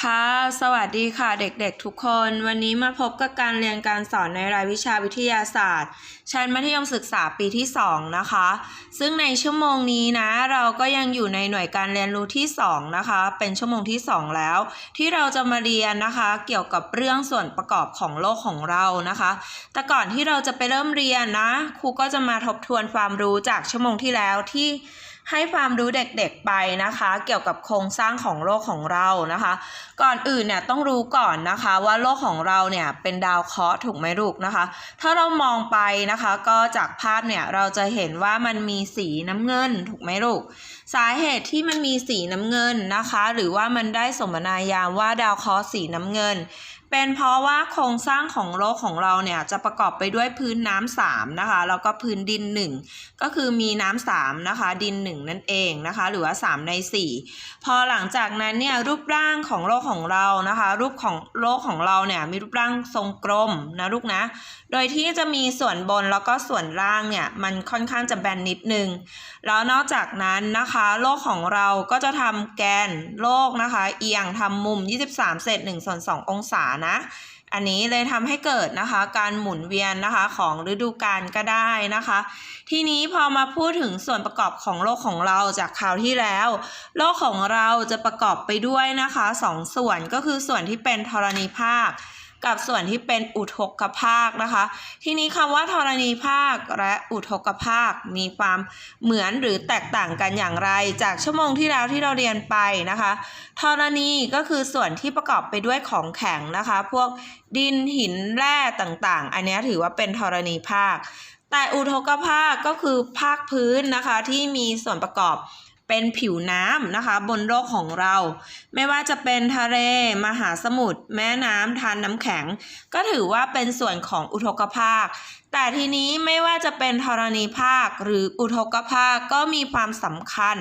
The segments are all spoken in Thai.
ค่ะ สวัสดีค่ะเด็กๆทุกคน วันนี้มาพบกับการเรียนการสอนในรายวิชาวิทยาศาสตร์ ชั้นมัธยมศึกษาปีที่ 2 นะคะ ซึ่งในชั่วโมงนี้นะ เราก็ยังอยู่ในหน่วยการเรียนรู้ที่ 2 นะคะ เป็นชั่วโมงที่ 2 แล้ว ที่เราจะมาเรียนนะคะ เกี่ยวกับเรื่องส่วนประกอบของโลกของเรานะคะ แต่ก่อนที่เราจะไปเริ่มเรียนนะครูก็จะมาทบทวนความรู้จากชั่วโมงที่แล้วที่ ให้ความรู้เด็กๆไปนะคะ เกี่ยวกับโครงสร้างของโลกของเรานะคะ ก่อนอื่นเนี่ยต้องรู้ก่อนนะคะว่าโลกของเราเนี่ยเป็นดาวเคราะห์ถูกไหมลูกนะคะ ถ้าเรามองไปนะคะ ก็จากภาพเนี่ยเราจะเห็นว่ามันมีสีน้ำเงินถูกไหมลูกสาเหตุที่มันมีสีน้ำเงินนะคะ หรือว่ามันได้สมนายามว่าดาวเคราะห์สีน้ำเงิน เป็นเพราะว่าโครงสร้างของโลกของเราเนี่ยจะประกอบไปด้วยพื้นน้ำสามนะคะแล้วก็พื้นดินหนึ่งก็คือมีน้ำสามนะคะดินหนึ่งนั่นเองนะคะหรือว่าสามในสี่พอหลังจากนั้นเนี่ยรูปร่างของโลกของเรานะคะ รูปของโลกของเราเนี่ยมีรูปร่างทรงกลมนะลูกนะ โดยที่จะมีส่วนบนแล้วก็ส่วนล่างเนี่ยมันค่อนข้างจะแบนนิดนึง แล้วนอกจากนั้นนะคะโลกของเราก็จะทำแกนโลกนะคะ เอียงทำมุม 23 เศษ1ส่วน2องศานะอันนี้เลยทำให้เกิดนะคะการหมุนเวียนนะคะของฤดูกาลก็ได้นะคะ ทีนี้พอมาพูดถึงส่วนประกอบของโลกของเราจากคราวที่แล้ว โลกของเราจะประกอบไปด้วยนะคะสองส่วนก็คือส่วนที่เป็นธรณีภาค กับส่วนที่เป็นอุทกภาคนะคะ ทีนี้คำว่าธรณีภาคและอุทกภาคมีความเหมือนหรือแตกต่างกันอย่างไร จากชั่วโมงที่แล้วที่เราเรียนไปนะคะธรณีก็คือส่วนที่ประกอบไปด้วยของแข็งนะคะ พวกดินหินแร่ต่างๆ อันนี้ถือว่าเป็นธรณีภาค แต่อุทกภาคก็คือภาคพื้นนะคะที่มีส่วนประกอบ เป็นผิวน้ำนะคะ บนโลกของเรา ไม่ว่าจะเป็นทะเลมหาสมุทรแม่น้ำทานน้ำแข็ง ก็ถือว่าเป็นส่วนของอุทกภาค แต่ทีนี้ไม่ว่าจะเป็นธรณีภาคหรืออุทกภาคก็มีความสำคัญ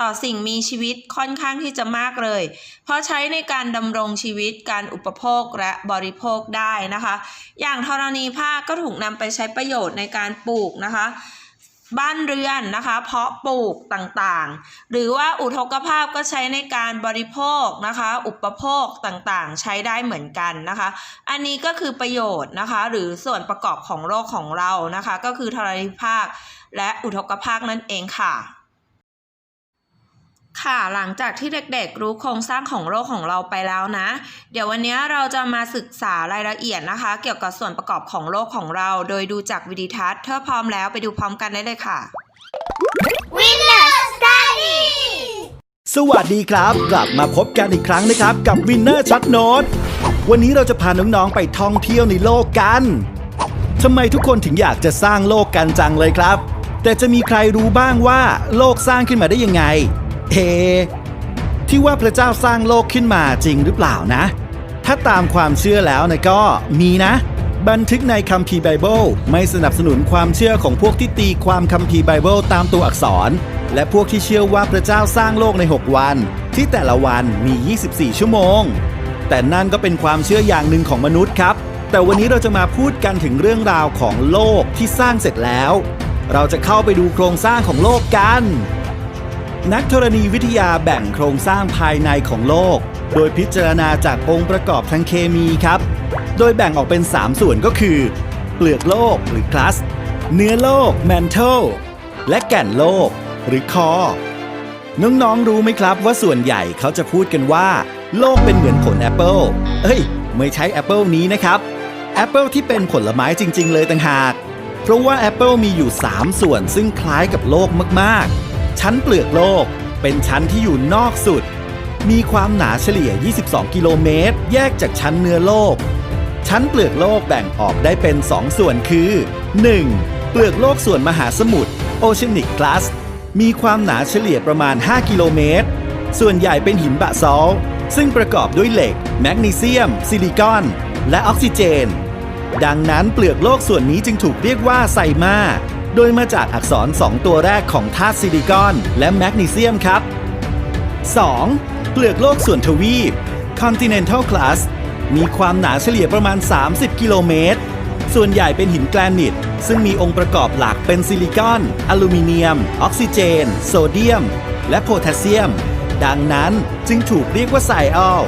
ต่อสิ่งมีชีวิตค่อนข้างที่จะมากเลย เพราะใช้ในการดำรงชีวิตการอุปโภคและบริโภคได้นะคะ อย่างธรณีภาคก็ถูกนำไปใช้ประโยชน์ในการปลูกนะคะ บ้านเรือนนะคะ เพาะปลูกต่างๆ หรือว่าอุทกภาพก็ใช้ในการบริโภคนะคะ อุปโภคต่างๆ ใช้ได้เหมือนกันนะคะ อันนี้ก็คือประโยชน์นะคะ หรือส่วนประกอบของโลกของเรานะคะ ก็คือธรณีภาคและอุทกภาคนั่นเองค่ะ ค่ะหลังจากที่เด็กๆ รู้โครงสร้างของโลกของเราไปแล้วนะ เดี๋ยววันนี้เราจะมาศึกษารายละเอียดนะคะ เกี่ยวกับส่วนประกอบของโลกของเรา โดยดูจากวิดีทัศน์ถ้าพร้อมแล้วไปดูพร้อมกันได้เลยค่ะ Winner Study สวัสดีครับ กลับมาพบกันอีกครั้งนะครับ กับ Winner Shot Note วันนี้เราจะพาน้องๆไปท่องเที่ยวในโลกกันทำไมทุกคนถึงอยากจะสร้างโลกกันจังเลยครับ แต่จะมีใครรู้บ้างว่าโลกสร้างขึ้นมาได้ยังไง เอ ที่ว่าพระเจ้าสร้างโลกขึ้นมาจริงหรือเปล่านะ ถ้าตามความเชื่อแล้วนะก็มีนะ บันทึกในคัมภีร์ไบเบิลไม่สนับสนุนความเชื่อของพวกที่ตีความคัมภีร์ไบเบิลตามตัวอักษร และพวกที่เชื่อว่าพระเจ้าสร้างโลกใน 6 วัน ที่แต่ละวันมี 24 ชั่วโมง แต่นั่นก็เป็นความเชื่ออย่างหนึ่งของมนุษย์ครับแต่วันนี้เราจะมาพูดกันถึงเรื่องราวของโลกที่สร้างเสร็จแล้ว เราจะเข้าไปดูโครงสร้างของโลกกัน นักธรณีวิทยาแบ่งโครงสร้างภายในของโลก โดยพิจารณาจากองค์ประกอบทางเคมีครับ โดยแบ่งออกเป็น 3 ส่วนก็คือ เปลือกโลกหรือคลัส เนื้อโลก mantle และแก่นโลกหรือคอน้องๆ รู้ไหมครับว่าส่วนใหญ่เขาจะพูดกันว่า โลกเป็นเหมือนผลแอปเปิลเอ้ย ไม่ใช่แอปเปิลนี้นะครับแอปเปิลที่เป็นผลไม้จริง ๆ เลยต่างหาก เพราะว่าแอปเปิลมีอยู่ 3 ส่วนซึ่งคล้ายกับโลกมากๆ ชั้นเปลือกโลก เป็นชั้นที่อยู่นอกสุด มีความหนาเฉลี่ย 22 กิโลเมตร แยกจากชั้นเนื้อโลก ชั้นเปลือกโลกแบ่งออกได้เป็น 2 ส่วนคือ 1. เปลือกโลกส่วนมหาสมุทร Oceanic Crust มีความหนาเฉลี่ยประมาณ 5 กิโลเมตร ส่วนใหญ่เป็นหินบะซอลซึ่งประกอบด้วยเหล็ก แมกนีเซียม ซิลิคอน และออกซิเจน ดังนั้นเปลือกโลกส่วนนี้จึงถูกเรียกว่าไซมา โดยมาจากอักษร 2 ตัวแรกของธาตุซิลิคอน และแมกนีเซียมครับ 2. เปลือกโลกส่วนทวีป Continental Crust มีความหนาเฉลี่ยประมาณ 30 กิโลเมตร ส่วนใหญ่เป็นหินแกรนิต ซึ่งมีองค์ประกอบหลักเป็นซิลิคอน อลูมิเนียม ออกซิเจน โซเดียม และโพแทสเซียม ดังนั้นจึงถูกเรียกว่าไซออล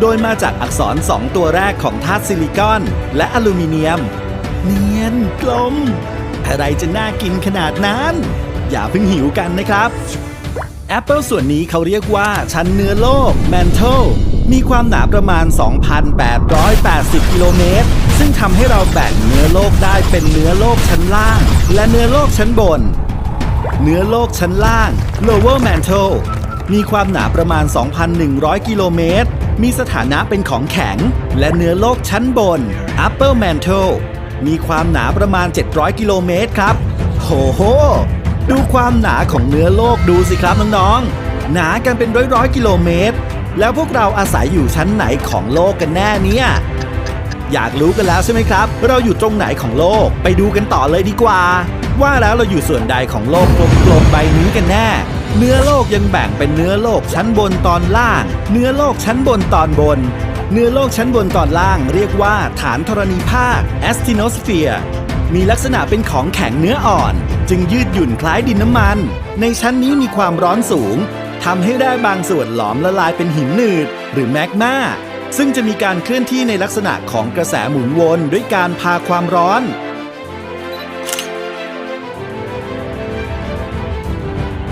โดยมาจากอักษร 2 ตัวแรกของธาตุซิลิคอน และอลูมิเนียม เนียนกลม อะไรจะน่ากินขนาดนั้น อย่าเพิ่งหิวกันนะครับแอปเปิลส่วนนี้เขาเรียกว่า ชั้นเนื้อโลก mantle มีความหนาประมาณ 2,880 กิโลเมตร ซึ่งทำให้เราแบ่งเนื้อโลกได้เป็นเนื้อโลกชั้นล่าง และเนื้อโลกชั้นบน เนื้อโลกชั้นล่าง lower mantle มีความหนาประมาณ 2,100 กิโลเมตร มีสถานะเป็นของแข็ง และเนื้อโลกชั้นบน upper mantle มีความหนาประมาณ 700 กิโลเมตรครับ โหโห ดูความหนาของเนื้อโลกดูสิครับน้องๆ หนากันเป็นร้อยๆกิโลเมตร แล้วพวกเราอาศัยอยู่ชั้นไหนของโลกกันแน่เนี่ย อยากรู้กันแล้วใช่ไหมครับ เราอยู่ตรงไหนของโลก ไปดูกันต่อเลยดีกว่า ว่าแล้วเราอยู่ส่วนใดของโลกกลมๆใบนี้กันแน่เนื้อโลกยังแบ่งเป็นเนื้อโลกชั้นบนตอนล่าง เนื้อโลกชั้นบนตอนบน เนื้อโลกชั้นบนตอนล่างเรียกว่าฐานธรณีภาค Asthenosphere มีลักษณะเป็นของแข็งเนื้ออ่อน จึงยืดหยุ่นคล้ายดินน้ำมัน ในชั้นนี้มีความร้อนสูงทำให้ได้บางส่วนหลอมละลายเป็นหินหนืด หรือแมกมาซึ่งจะมีการเคลื่อนที่ในลักษณะของกระแสหมุนวนด้วยการพาความร้อน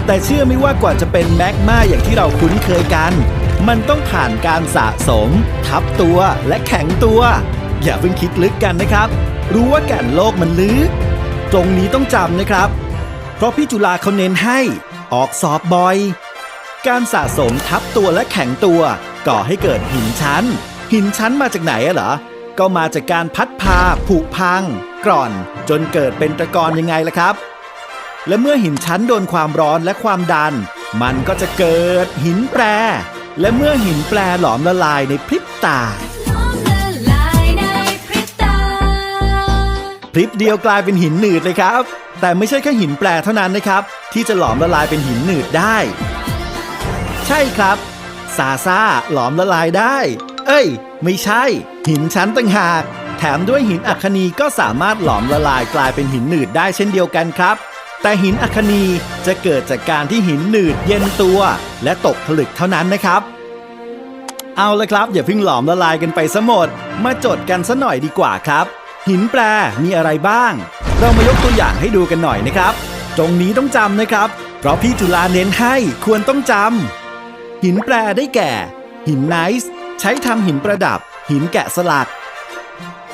แต่เชื่อไม่ว่ากว่าจะเป็นแมกมาอย่างที่เราคุ้นเคยกัน มันต้องผ่านการสะสม ทับตัวและแข็งตัว อย่าเพิ่งคิดลึกกันนะครับ รู้ว่าแก่นโลกมันลึก ตรงนี้ต้องจำนะครับ เพราะพี่จุฬาเขาเน้นให้ ออกสอบบ่อย การสะสมทับตัวและแข็งตัว ก่อให้เกิดหินชั้น หินชั้นมาจากไหนอะเหรอ ก็มาจากการพัดพา ผุพัง กร่อน จนเกิดเป็นตะกอนยังไงล่ะครับและเมื่อหินชั้นโดนความร้อนและความดัน มันก็จะเกิดหินแปร และเมื่อหินแปรหลอมละลายในพริบตาน้องละลายในพริบตา พริบเดียวกลายเป็นหินหนืดเลยครับ แต่ไม่ใช่แค่หินแปรเท่านั้นนะครับ ที่จะหลอมละลายเป็นหินหนืดได้ ใช่ครับซาซาหลอมละลายได้ เอ้ย ไม่ใช่ หินชั้นต่างหาก แถมด้วยหินอัคนีก็สามารถหลอมละลายกลายเป็นหินหนืดได้เช่นเดียวกันครับ แต่หินอัคนีจะเกิดจากการที่หินหนืดเย็นตัว และตกผลึกเท่านั้นนะครับ เอาละครับ อย่าเพิ่งหลอมละลายกันไปซะหมด มาจดกันซะหน่อยดีกว่าครับ หินแปรมีอะไรบ้าง เรามายกตัวอย่างให้ดูกันหน่อยนะครับ ตรงนี้ต้องจำนะครับ เพราะพี่จุฬาเน้นให้ควรต้องจำหินแปรได้แก่ หินไนซ์ใช้ทำหินประดับ หินแกะสลัก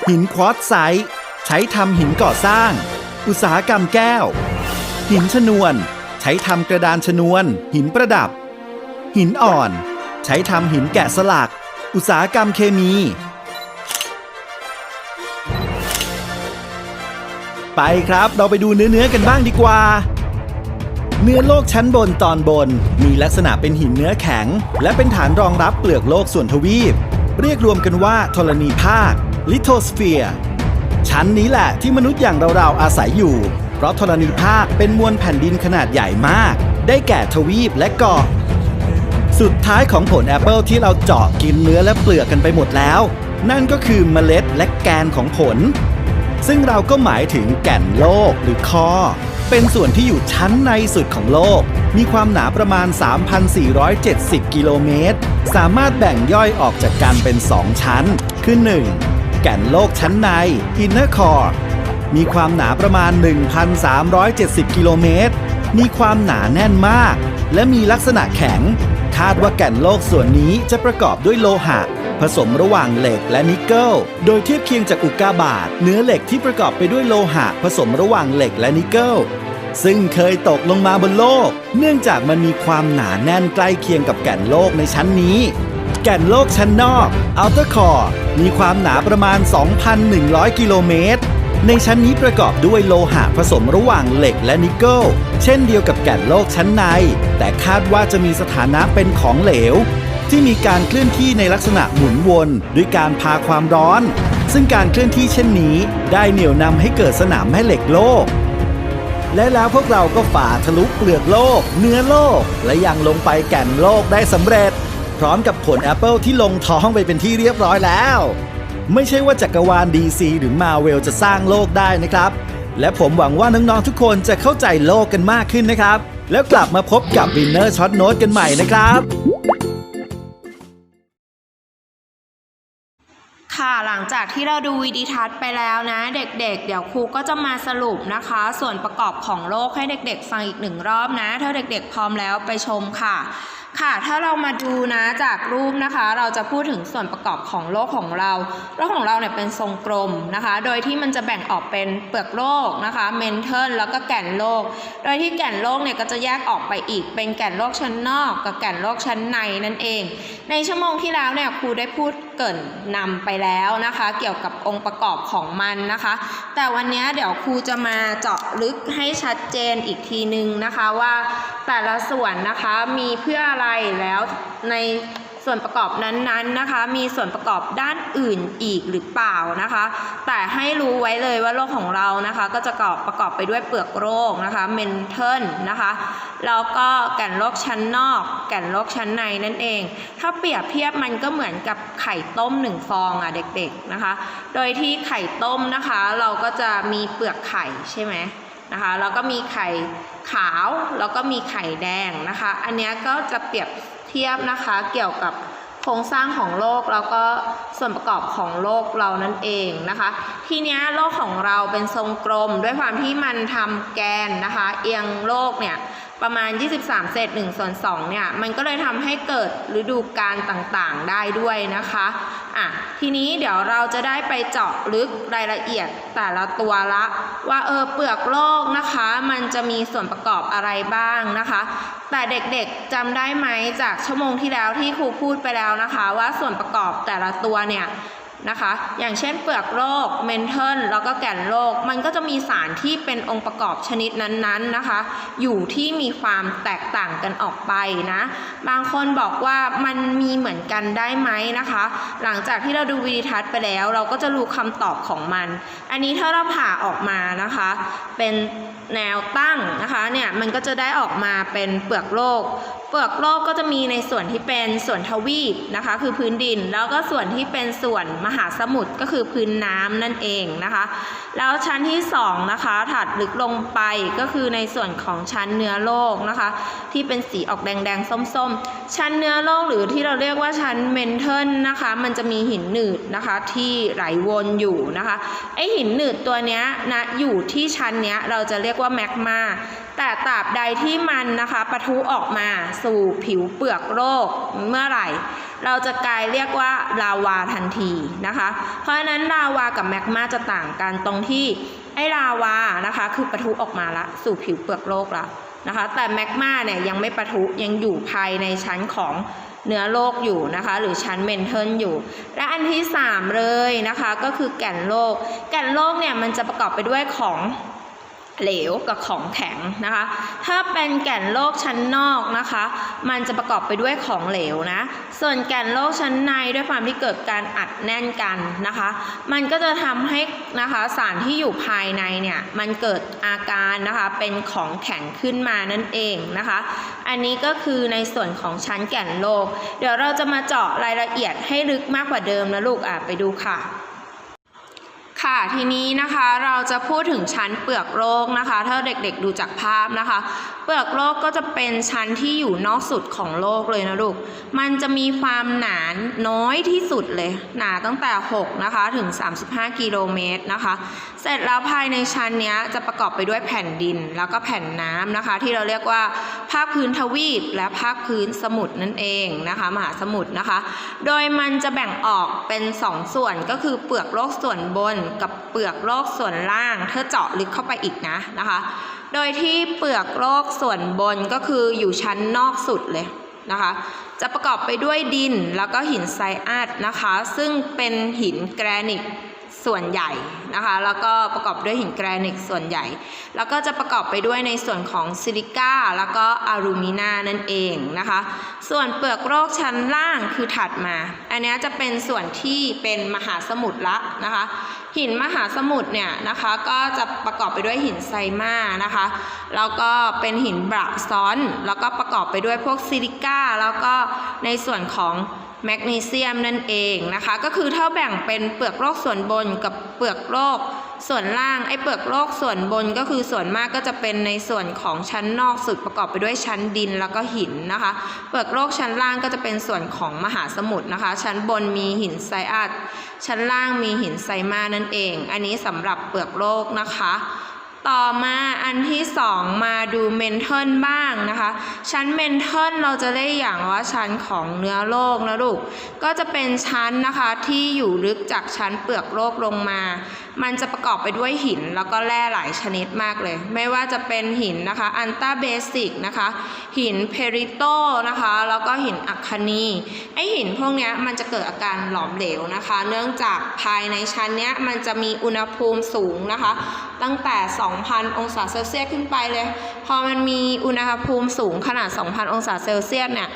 หินควอตไซต์ใช้ทำหินก่อสร้าง อุตสาหกรรมแก้ว หินชนวน ใช้ทำกระดานชนวน หินประดับ หินอ่อน ใช้ทำหินแกะสลัก อุตสาหกรรมเคมี ไปครับเราไปดูเนื้อเนื้อๆกันบ้างดีกว่า เนื้อโลกชั้นบนตอนบน มีลักษณะเป็นหินเนื้อแข็ง และเป็นฐานรองรับเปลือกโลกส่วนทวีป เรียกรวมกันว่าธรณีภาคลิโทสเฟียร์ชั้นนี้แหละที่มนุษย์อย่างเราๆอาศัยอยู่ เพราะธรณีภาคเป็นมวลแผ่นดินขนาดใหญ่มาก ได้แก่ทวีปและเกาะ สุดท้ายของผลแอปเปิลที่เราเจาะกินเนื้อและเปลือกกันไปหมดแล้ว นั่นก็คือเมล็ดและแกนของผล ซึ่งเราก็หมายถึงแก่นโลกหรือคอ เป็นส่วนที่อยู่ชั้นในสุดของโลก มีความหนาประมาณ 3,470 กิโลเมตร สามารถแบ่งย่อยออกจากกันเป็น 2 ชั้น คือ 1. แก่นโลกชั้นใน Inner Core มีความหนาประมาณ 1,370 กิโลเมตร มีความหนาแน่นมาก และมีลักษณะแข็ง คาดว่าแก่นโลกส่วนนี้จะประกอบด้วยโลหะ ผสมระหว่างเหล็กและนิกเกิล โดยเทียบเคียงจากอุกกาบาตเนื้อเหล็กที่ประกอบไปด้วยโลหะ ผสมระหว่างเหล็กและนิกเกิลซึ่งเคยตกลงมาบนโลก เนื่องจากมันมีความหนาแน่นใกล้เคียงกับแก่นโลกในชั้นนี้ แก่นโลกชั้นนอก Outer Core มีความหนาประมาณ 2,100 กิโลเมตร ในชั้นนี้ประกอบด้วยโลหะผสมระหว่างเหล็กและนิกเกิล เช่นเดียวกับแก่นโลกชั้นใน แต่คาดว่าจะมีสถานะเป็นของเหลว ที่มีการเคลื่อนที่ในลักษณะหมุนวนด้วยการพาความร้อน ซึ่งการเคลื่อนที่เช่นนี้ ได้เหนี่ยวนำให้เกิดสนามแม่เหล็กโลก และแล้วพวกเราก็ฝ่าทะลุเปลือกโลก เนื้อโลก และยังลงไปแก่นโลกได้สำเร็จ พร้อมกับผลแอปเปิลที่ลงท้องไปเป็นที่เรียบร้อยแล้ว ไม่ใช่ว่าจักรวาล DC หรือมาเวลจะสร้างโลกได้นะครับ และผมหวังว่าน้องๆทุกคนจะเข้าใจโลกกันมากขึ้นนะครับ แล้วกลับมาพบกับ Winner Shot Note กันใหม่นะครับค่ะหลังจากที่เราดูวิดีทัศน์ไปแล้วนะ เด็กๆเดี๋ยวครูก็จะมาสรุปนะคะ ส่วนประกอบของโลกให้เด็กๆ ฟังอีกหนึ่งรอบนะ ถ้าเด็กๆ พร้อมแล้วไปชมค่ะ ค่ะ ถ้าเรามาดูนะจากรูปนะคะ เราจะพูดถึงส่วนประกอบของโลกของเรา โลกของเราเนี่ยเป็นทรงกลมนะคะ โดยที่มันจะแบ่งออกเป็นเปลือกโลกนะคะ เมนเทิลแล้วก็แก่นโลก โดยที่แก่นโลกเนี่ยก็จะแยกออกไปอีก เป็นแก่นโลกชั้นนอก กับแก่นโลกชั้นในนั่นเอง ในชั่วโมงที่แล้วเนี่ยครูได้พูด เกรินนำไปแล้วนะคะ เกี่ยวกับองค์ประกอบของมันนะคะ แต่วันนี้เดี๋ยวครูจะมาเจาะลึกให้ชัดเจนอีกทีนึงนะคะว่าแต่ละส่วนนะคะมีเพื่ออะไรแล้วใน ส่วนประกอบนั้นๆนะคะ มีส่วนประกอบด้านอื่นอีกหรือเปล่านะคะ แต่ให้รู้ไว้เลยว่าโลกของเรานะคะ ก็จะประกอบไปด้วยเปลือกโลกนะคะเมนเทิลนะคะแล้วก็แก่นโลกชั้นนอก แก่นโลกชั้นในนั่นเอง ถ้าเปรียบเทียบมันก็เหมือนกับไข่ต้มหนึ่งฟองอะเด็กๆนะคะ โดยที่ไข่ต้มนะคะ เราก็จะมีเปลือกไข่ใช่ไหมนะคะแล้วก็มีไข่ขาวแล้วก็มีไข่แดงนะคะ อันนี้ก็จะเปรียบ เทียบนะคะเกี่ยวกับโครงสร้างของโลกแล้วก็ส่วนประกอบของโลกเรานั่นเองนะคะ ทีนี้โลกของเราเป็นทรงกลม ด้วยความที่มันทำแกนนะคะ เอียงโลกเนี่ยประมาณ 23 เศษ1ส่วน2เนี่ย มันก็เลยทำให้เกิดฤดูกาลต่างๆได้ด้วยนะคะ อะ ทีนี้เดี๋ยวเราจะได้ไปเจาะลึกรายละเอียดแต่ละตัวละ ว่าเออเปลือกโลกนะคะ มันจะมีส่วนประกอบอะไรบ้างนะคะ แต่เด็กๆจำได้ไหมจากชั่วโมงที่แล้วที่ครูพูดไปแล้วนะคะ ว่าส่วนประกอบแต่ละตัวเนี่ยนะคะ อย่างเช่นเปลือกโลกเมนเทิลแล้วก็แก่นโลกมันก็จะมีสารที่เป็นองค์ประกอบชนิดนั้นๆนะคะ อยู่ที่มีความแตกต่างกันออกไปนะ บางคนบอกว่ามันมีเหมือนกันได้ไหมนะคะ หลังจากที่เราดูวิดีทัศน์ไปแล้ว เราก็จะรู้คำตอบของมัน อันนี้ถ้าเราผ่าออกมานะคะ เป็น แนวตั้งนะคะเนี่ยมันก็จะได้ออกมาเป็นเปลือกโลก เปลือกโลกก็จะมีในส่วนที่เป็นส่วนทวีปนะคะ คือพื้นดิน แล้วก็ส่วนที่เป็นส่วนมหาสมุทรก็คือพื้นน้ำนั่นเองนะคะ แล้วชั้นที่สองนะคะถัดลึกลงไปก็คือในส่วนของชั้นเนื้อโลกนะคะ ที่เป็นสีออกแดงๆส้มๆ ชั้นเนื้อโลกหรือที่เราเรียกว่าชั้นเมนเทิลนะคะ มันจะมีหินหนืดนะคะที่ไหลวนอยู่นะคะไอหินหนืดตัวเนี้ยนะอยู่ที่ชั้นเนี้ยเราจะเรียกว่าแมกมา แต่ตราบใดที่มันนะคะปะทุออกมาสู่ผิวเปลือกโลกเมื่อไหร่ เราจะกลายเรียกว่าลาวาทันทีนะคะ เพราะฉะนั้นลาวากับแมกมาจะต่างกันตรงที่ไอ้ลาวานะคะคือปะทุออกมาละสู่ผิวเปลือกโลกละนะคะ แต่แมกมาเนี่ยยังไม่ปะทุยังอยู่ภายในชั้นของเนื้อโลกอยู่นะคะ หรือชั้นเมนเทิลอยู่ และอันที่สามเลยนะคะ ก็คือแก่นโลก แก่นโลกเนี่ยมันจะประกอบไปด้วยของ เหลวกับของแข็งนะคะ ถ้าเป็นแก่นโลกชั้นนอกนะคะ มันจะประกอบไปด้วยของเหลวนะ ส่วนแก่นโลกชั้นในด้วยความที่เกิดการอัดแน่นกันนะคะ มันก็จะทำให้นะคะสารที่อยู่ภายในเนี่ยมันเกิดอาการนะคะเป็นของแข็งขึ้นมานั่นเองนะคะ อันนี้ก็คือในส่วนของชั้นแก่นโลก เดี๋ยวเราจะมาเจาะรายละเอียดให้ลึกมากกว่าเดิมนะลูกอะไปดูค่ะ ค่ะทีนี้นะคะเราจะพูดถึงชั้นเปลือกโลกนะคะ ถ้าเด็กๆดูจากภาพนะคะ เปลือกโลกก็จะเป็นชั้นที่อยู่นอกสุดของโลกเลยนะลูกมันจะมีความหนาน้อยที่สุดเลย หนาตั้งแต่6นะคะถึง 35 กิโลเมตรนะคะ เสร็จแล้วภายในชั้นนี้จะประกอบไปด้วยแผ่นดินแล้วก็แผ่นน้ำนะคะ ที่เราเรียกว่าภาคพื้นทวีป และภาคพื้นสมุทรนั่นเองนะคะมหาสมุทรนะคะ โดยมันจะแบ่งออกเป็น 2 ส่วนก็คือเปลือกโลกส่วนบนกับเปลือกโลกส่วนล่าง เธอเจาะลึกเข้าไปอีกนะนะคะ โดยที่เปลือกโลกส่วนบนก็คืออยู่ชั้นนอกสุดเลยนะคะ จะประกอบไปด้วยดินแล้วก็หินไซอัสนะคะ ซึ่งเป็นหินแกรนิตส่วนใหญ่นะคะ แล้วก็ประกอบด้วยหินแกรนิตส่วนใหญ่ แล้วก็จะประกอบไปด้วยในส่วนของซิลิก้าแล้วก็อะลูมินานั่นเองนะคะ ส่วนเปลือกโลกชั้นล่างคือถัดมา อันนี้จะเป็นส่วนที่เป็นมหาสมุทรละนะคะหินมหาสมุทรเนี่ยนะคะก็จะประกอบไปด้วยหินไซมานะคะแล้วก็เป็นหินบระซ้อน แล้วก็ประกอบไปด้วยพวกซิลิก้า แล้วก็ในส่วนของแมกนีเซียมนั่นเองนะคะก็คือถ้าแบ่งเป็นเปลือกโลกส่วนบนกับเปลือกโลก ส่วนล่างไอ้เปลือกโลกส่วนบนก็คือส่วนมากก็จะเป็นในส่วนของชั้นนอกสุดประกอบไปด้วยชั้นดินแล้วก็หินนะคะ เปลือกโลกชั้นล่างก็จะเป็นส่วนของมหาสมุทรนะคะ ชั้นบนมีหินไซอัดชั้นล่างมีหินไซมานั่นเอง อันนี้สำหรับเปลือกโลกนะคะต่อมาอันที่สองมาดูเมนเทิลบ้างนะคะ ชั้นเมนเทิลเราจะได้อย่างว่าชั้นของเนื้อโลกนะลูก ก็จะเป็นชั้นนะคะที่อยู่ลึกจากชั้นเปลือกโลกลงมา มันจะประกอบไปด้วยหินแล้วก็แร่หลายชนิดมากเลย ไม่ว่าจะเป็นหินนะคะอันต้าเบสิกนะคะหินเพริโตนะคะแล้วก็หินอัคคนีไอหินพวกเนี้ยมันจะเกิดอาการหลอมเหลวนะคะ เนื่องจากภายในชั้นเนี้ยมันจะมีอุณหภูมิสูงนะคะ ตั้งแต่ 2,000 องศาเซลเซียสขึ้นไปเลย พอมันมีอุณหภูมิสูงขนาด 2,000 องศาเซลเซียสเนี่ย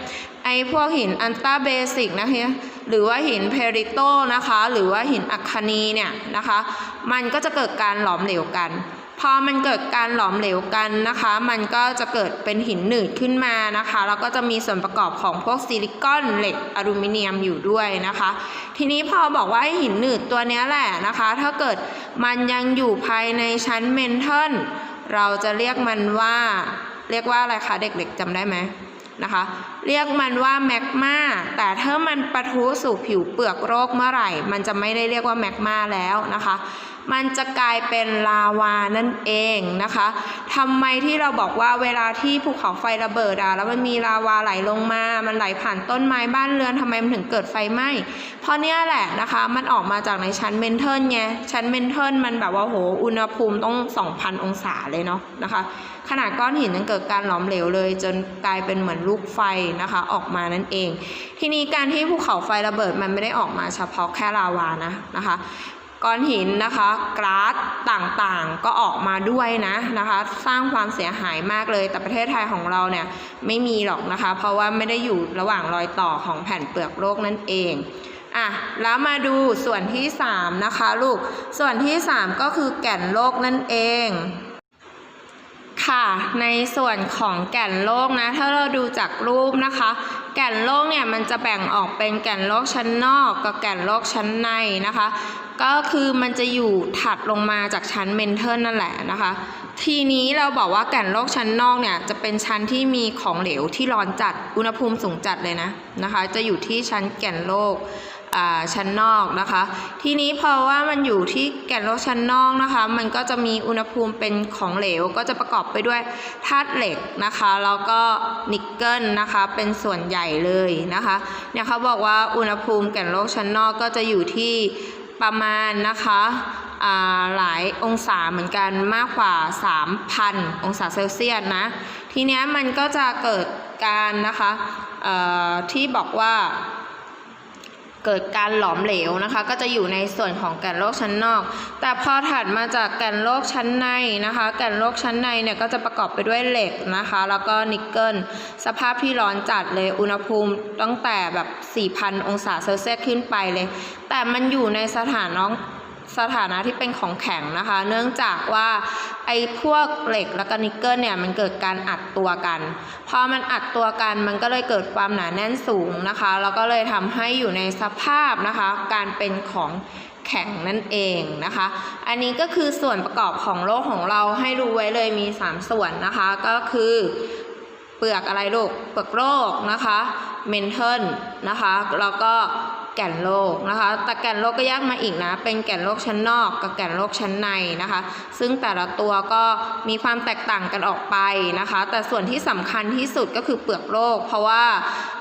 ไอพวกหินอันต้าเบสิกนะคะหรือว่าหินเพริโตนะคะ หรือว่าหินอัคคนีเนี่ยนะคะ มันก็จะเกิดการหลอมเหลวกัน พอมันเกิดการหลอมเหลวกันนะคะ มันก็จะเกิดเป็นหินหนืดขึ้นมานะคะ แล้วก็จะมีส่วนประกอบของพวกซิลิคอนเหล็กอลูมิเนียมอยู่ด้วยนะคะ ทีนี้พอบอกว่าหินหนืดตัวนี้แหละนะคะ ถ้าเกิดมันยังอยู่ภายในชั้นเมนเทิลเราจะเรียกมันว่า เรียกว่าอะไรคะเด็กๆจำได้ไหมนะคะ เรียกมันว่าแมกมาแต่ถ้ามันปะทุสู่ผิวเปลือกโรคเมื่อไหร่ มันจะไม่ได้เรียกว่าแมกมาแล้วนะคะ มันจะกลายเป็นลาวานั่นเองนะคะทำไมที่เราบอกว่าเวลาที่ภูเขาไฟระเบิดอะแล้วมันมีลาวาไหลลงมา มันไหลผ่านต้นไม้บ้านเรือนทำไมมันถึงเกิดไฟไหม้ เพราะเนี้ยแหละนะคะ มันออกมาจากในชั้นเมนเทิลไง ชั้นเมนเทิลมันแบบว่าโห อุณหภูมิต้อง 2,000 องศาเลยเนาะนะคะ ขนาดก้อนหินยังเกิดการหลอมเหลวเลย จนกลายเป็นเหมือนลูกไฟนะคะ ออกมานั่นเอง ทีนี้การที่ภูเขาไฟระเบิดมันไม่ได้ออกมาเฉพาะแค่ลาวานะนะคะก้อนหินนะคะกราสต่างๆก็ออกมาด้วยนะนะคะ สร้างความเสียหายมากเลย แต่ประเทศไทยของเราเนี่ยไม่มีหรอกนะคะ เพราะว่าไม่ได้อยู่ระหว่างรอยต่อของแผ่นเปลือกโลกนั่นเองอะแล้วมาดูส่วนที่ 3 นะคะลูกส่วนที่ 3 ก็คือแก่นโลกนั่นเอง ค่ะในส่วนของแก่นโลกนะถ้าเราดูจากรูปนะคะ แก่นโลกเนี่ยมันจะแบ่งออกเป็นแก่นโลกชั้นนอกกับแก่นโลกชั้นในนะคะ ก็คือมันจะอยู่ถัดลงมาจากชั้นเมนเทิลนั่นแหละนะคะ ทีนี้เราบอกว่าแก่นโลกชั้นนอกเนี่ยจะเป็นชั้นที่มีของเหลวที่ร้อนจัดอุณหภูมิสูงจัดเลยนะนะคะ จะอยู่ที่ชั้นแก่นโลก ชั้นนอกนะคะ ทีนี้เพราะว่ามันอยู่ที่แก่นโลกชั้นนอกนะคะ มันก็จะมีอุณหภูมิเป็นของเหลว ก็จะประกอบไปด้วยธาตุเหล็กนะคะ แล้วก็นิกเกิลนะคะ เป็นส่วนใหญ่เลยนะคะ เนี่ยเขาบอกว่าอุณหภูมิแก่นโลกชั้นนอกก็จะอยู่ที่ประมาณนะคะหลายองศาเหมือนกันมากกว่า 3,000 องศาเซลเซียสนะ ทีเนี้ยมันก็จะเกิดการนะคะที่บอกว่า เกิดการหลอมเหลวนะคะ ก็จะอยู่ในส่วนของแก่นโลกชั้นนอก แต่พอถัดมาจากแก่นโลกชั้นในนะคะ แก่นโลกชั้นในเนี่ยก็จะประกอบไปด้วยเหล็กนะคะ แล้วก็นิกเกิล สภาพที่ร้อนจัดเลย อุณหภูมิตั้งแต่แบบ 4,000 องศาเซลเซียสขึ้นไปเลย แต่มันอยู่ในสถานะ สถานะที่เป็นของแข็งนะคะ เนื่องจากว่าไอ้พวกเหล็กแล้วก็นิกเกิลเนี่ยมันเกิดการอัดตัวกัน พอมันอัดตัวกันมันก็เลยเกิดความหนาแน่นสูงนะคะ แล้วก็เลยทำให้อยู่ในสภาพนะคะ การเป็นของแข็งนั่นเองนะคะ อันนี้ก็คือส่วนประกอบของโลกของเราให้ดูไว้เลยมี 3 ส่วนนะคะ ก็คือเปลือกอะไรลูก เปลือกโลกนะคะ เมนเทิลนะคะ แล้วก็ แก่นโลกนะคะ แต่แก่นโลกก็แยกมาอีกนะ เป็นแก่นโลกชั้นนอกกับแก่นโลกชั้นในนะคะ ซึ่งแต่ละตัวก็มีความแตกต่างกันออกไปนะคะ แต่ส่วนที่สำคัญที่สุดก็คือเปลือกโลก เพราะว่า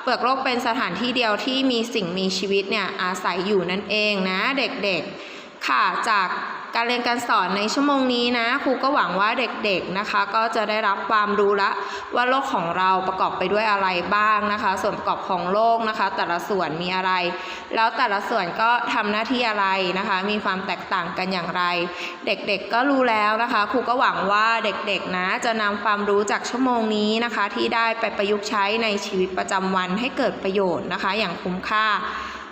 เปลือกโลกเป็นสถานที่เดียวที่มีสิ่งมีชีวิตเนี่ยอาศัยอยู่นั่นเองนะเด็กๆ ค่ะจาก การเรียนการสอนในชั่วโมงนี้นะครูก็หวังว่าเด็กๆนะคะ ก็จะได้รับความรู้ละว่าโลกของเราประกอบไปด้วยอะไรบ้างนะคะ ส่วนประกอบของโลกนะคะ แต่ละส่วนมีอะไร แล้วแต่ละส่วนก็ทำหน้าที่อะไรนะคะ มีความแตกต่างกันอย่างไร เด็กๆก็รู้แล้วนะคะครูก็หวังว่าเด็กๆนะจะนำความรู้จากชั่วโมงนี้นะคะ ที่ได้ไปประยุกต์ใช้ในชีวิตประจำวันให้เกิดประโยชน์นะคะ อย่างคุ้มค่า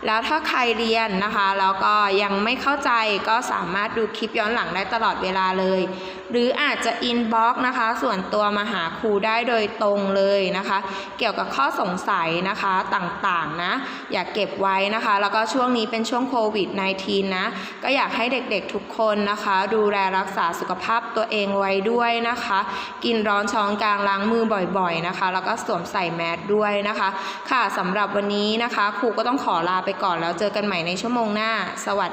แล้วถ้าใครเรียนนะคะแล้วก็ยังไม่เข้าใจก็สามารถดูคลิปย้อนหลังได้ตลอดเวลาเลย หรืออาจจะอินบ็อกนะคะ ส่วนตัวมาหาครูได้โดยตรงเลยนะคะ เกี่ยวกับข้อสงสัยนะคะต่างๆนะ อย่าเก็บไว้นะคะ แล้วก็ช่วงนี้เป็นช่วงโควิด -19 นะ ก็อยากให้เด็กๆทุกคนนะคะ ดูแลรักษาสุขภาพตัวเองไว้ด้วยนะคะ กินร้อนช้อนกลางล้างมือบ่อยๆนะคะ แล้วก็สวมใส่แมสด้วยนะคะ ค่ะสำหรับวันนี้นะคะ ครูก็ต้องขอลาไปก่อนแล้วเจอกันใหม่ในชั่วโมงหน้า สวัสดี